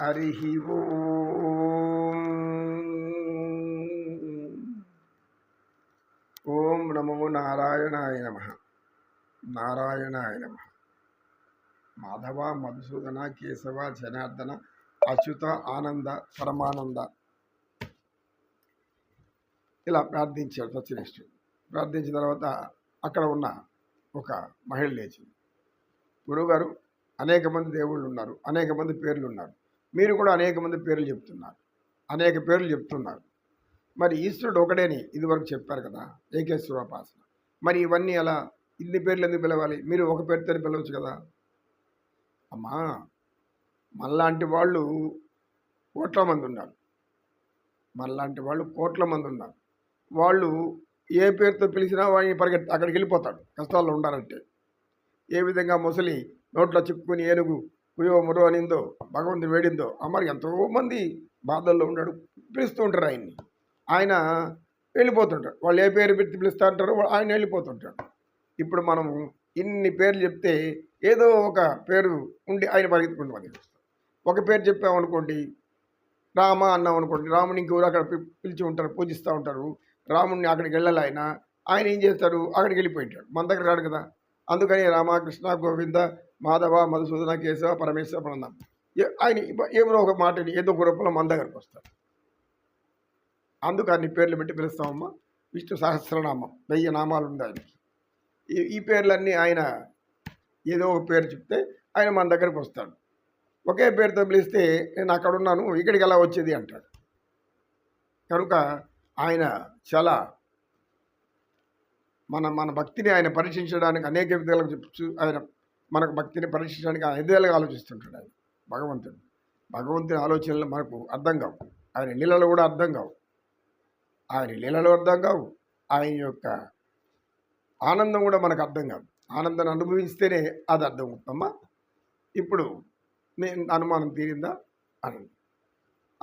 హరి ఓం. ఓం నమో నారాయణాయ నమ. నారాయణాయ నమ. మాధవ మధుసూదన కేశవ జనార్దన అచ్యుత ఆనంద పరమానంద. ఇలా ప్రార్థించాడు సత్యనిష్ఠుడు ప్రార్థించిన తర్వాత అక్కడ ఉన్న ఒక మహిళ లేచింది. గురువుగారు అనేక మంది దేవుళ్ళు ఉన్నారు అనేక మంది పేర్లు ఉన్నారు. మీరు కూడా అనేక మంది పేర్లు చెప్తున్నారు. అనేక పేర్లు చెప్తున్నారు. మరి ఈశ్వరుడు ఒకడేని ఇదివరకు చెప్పారు కదా ఏకేశ్వరోపాసన మరి ఇవన్నీ ఎలా? ఇన్ని పేర్లు ఎందుకు పిలవాలి? మీరు ఒక పేరుతో పిలవచ్చు కదా. అమ్మా మనలాంటి వాళ్ళు కోట్ల మంది ఉన్నారు. మనలాంటి వాళ్ళు కోట్ల మంది ఉన్నారు. వాళ్ళు ఏ పేరుతో పిలిచినా వాడిని పరిగెత్తి అక్కడికి వెళ్ళిపోతాడు. కష్టాల్లో ఉండాలంటే. ఏ విధంగా ముసలి నోట్లో చిక్కుకుని ఏనుగు కుయో మురో అనిందో భగవంతుడు వేడిందో అమ్మారు ఎంతోమంది బాధల్లో ఉన్నాడు పిలుస్తూ ఉంటారు ఆయన్ని. ఆయన వెళ్ళిపోతుంటాడు. వాళ్ళు ఏ పేరు పెట్టి పిలుస్తూ ఉంటారో ఆయన వెళ్ళిపోతుంటాడు. ఇప్పుడు మనము ఇన్ని పేర్లు చెప్తే ఏదో ఒక పేరు ఉండి ఆయన పరిగెత్తుకుంటూ మనకి ఒక పేరు చెప్పామనుకోండి రామ అన్నాం అనుకోండి రాముని ఇంకెవరు అక్కడ పిలిచి ఉంటారు పూజిస్తూ ఉంటారు. రాముడిని అక్కడికి వెళ్ళాలి ఆయన ఆయన ఏం చేస్తారు అక్కడికి వెళ్ళిపోయింటాడు మన దగ్గర రాడు కదా. అందుకని రామకృష్ణ గోవింద మాధవ మధుసూదన కేశవ పరమేశ్వర ప్రణం ఆయన ఏమో ఒక మాటని ఏదో ఒక రూపంలో మన దగ్గరకు వస్తారు. అందుకు అన్ని పేర్లు పెట్టి పిలుస్తామమ్మా విష్ణు సహస్రనామం వెయ్యి నామాలు ఉంది ఆయనకి. ఈ ఈ పేర్లన్నీ ఆయన ఏదో ఒక పేరు చెప్తే ఆయన మన దగ్గరకు వస్తాడు. ఒకే పేరుతో పిలిస్తే నేను అక్కడ ఉన్నాను ఇక్కడికి ఎలా వచ్చేది అంటాడు. కనుక ఆయన చాలా మన మన భక్తిని ఆయన పరీక్షించడానికి అనేక విధాలుగా చెప్పచ్చు ఆయన మనకు భక్తిని పరీక్షించడానికి ఆయన విధాలుగా ఆలోచిస్తుంటాడు ఆయన భగవంతుడు. భగవంతుని ఆలోచనలు మనకు అర్థం కావు. ఆయన లీలలు కూడా అర్థం కావు. ఆయన లీలలు అర్థం కావు. ఆయన యొక్క ఆనందం కూడా మనకు అర్థం కాదు. ఆనందాన్ని అనుభవిస్తేనే అది అర్థం అవుతుందమ్మా. ఇప్పుడు నేను అనుమానం తీరిందా? అని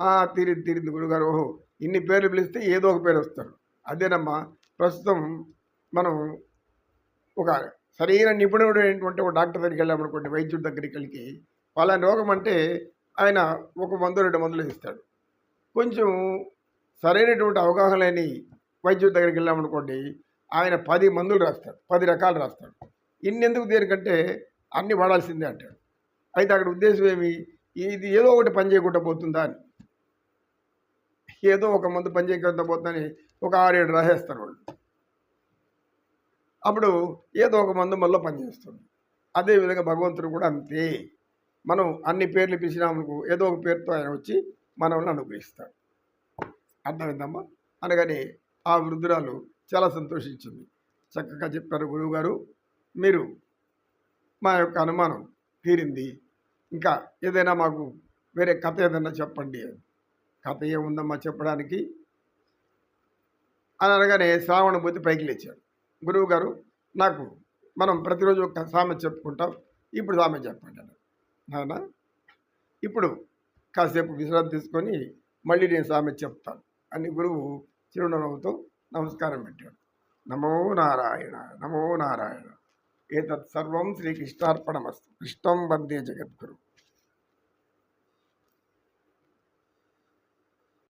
"ఆ, తీరింది తీరింది గురుగారు. ఓహో ఇన్ని పేర్లు పిలిస్తే ఏదో ఒక పేరు వస్తారు. అదేనమ్మా ప్రస్తుతం మనం ఒక సరైన నిపుణుడు అయినటువంటి ఒక డాక్టర్ దగ్గరికి వెళ్ళామనుకోండి వైద్యుడి దగ్గరికి వెళ్ళి పలానా రోగం అంటే ఆయన ఒక మందు రెండు మందులు ఇస్తాడు. కొంచెం సరైనటువంటి అవగాహన లేని వైద్యుడి దగ్గరికి వెళ్ళామనుకోండి ఆయన పది మందులు రాస్తాడు పది రకాలు రాస్తాడు. ఇన్నెందుకు దేనికంటే అన్ని వాడాల్సిందే అంటాడు. అయితే అక్కడ ఉద్దేశం ఏమి? ఇది ఏదో ఒకటి పని చేయకుండా పోతుందా అని. ఏదో ఒక మందు పని చేయకుండా పోతుందని ఒక ఆరేడు రాసేస్తారు వాళ్ళు. అప్పుడు ఏదో ఒక మందు మళ్ళీ పనిచేస్తుంది. అదేవిధంగా భగవంతుడు కూడా అంతే. మనం అన్ని పేర్లు పిలిచినాము ఏదో ఒక పేరుతో ఆయన వచ్చి మనల్ని అనుగ్రహిస్తాడు. అర్థమైందమ్మా? అనగానే ఆ వృద్ధురాలు చాలా సంతోషించింది. చక్కగా చెప్పారు గురువుగారు. మీరు మా యొక్క అనుమానం తీరింది. ఇంకా ఏదైనా మాకు వేరే కథ ఏదైనా చెప్పండి కథ ఏముందమ్మా చెప్పడానికి? అని అనగానే శ్రావణ బుద్ధి పైకి లేచాడు. గురువు గారు నాకు మనం ప్రతిరోజు ఒక సామె చెప్పుకుంటాం. ఇప్పుడు సామె చెప్పండి నాయన ఇప్పుడు కాసేపు విశ్రాంతి తీసుకొని మళ్ళీ నేను సామె చెప్తాను అని గురువు చిరునవ్వుతో నమస్కారం పెట్టాడు. నమో నారాయణ నమో నారాయణ. ఏతత్ సర్వం శ్రీకృష్ణార్పణమస్తు కృష్ణం వందే జగద్గురు.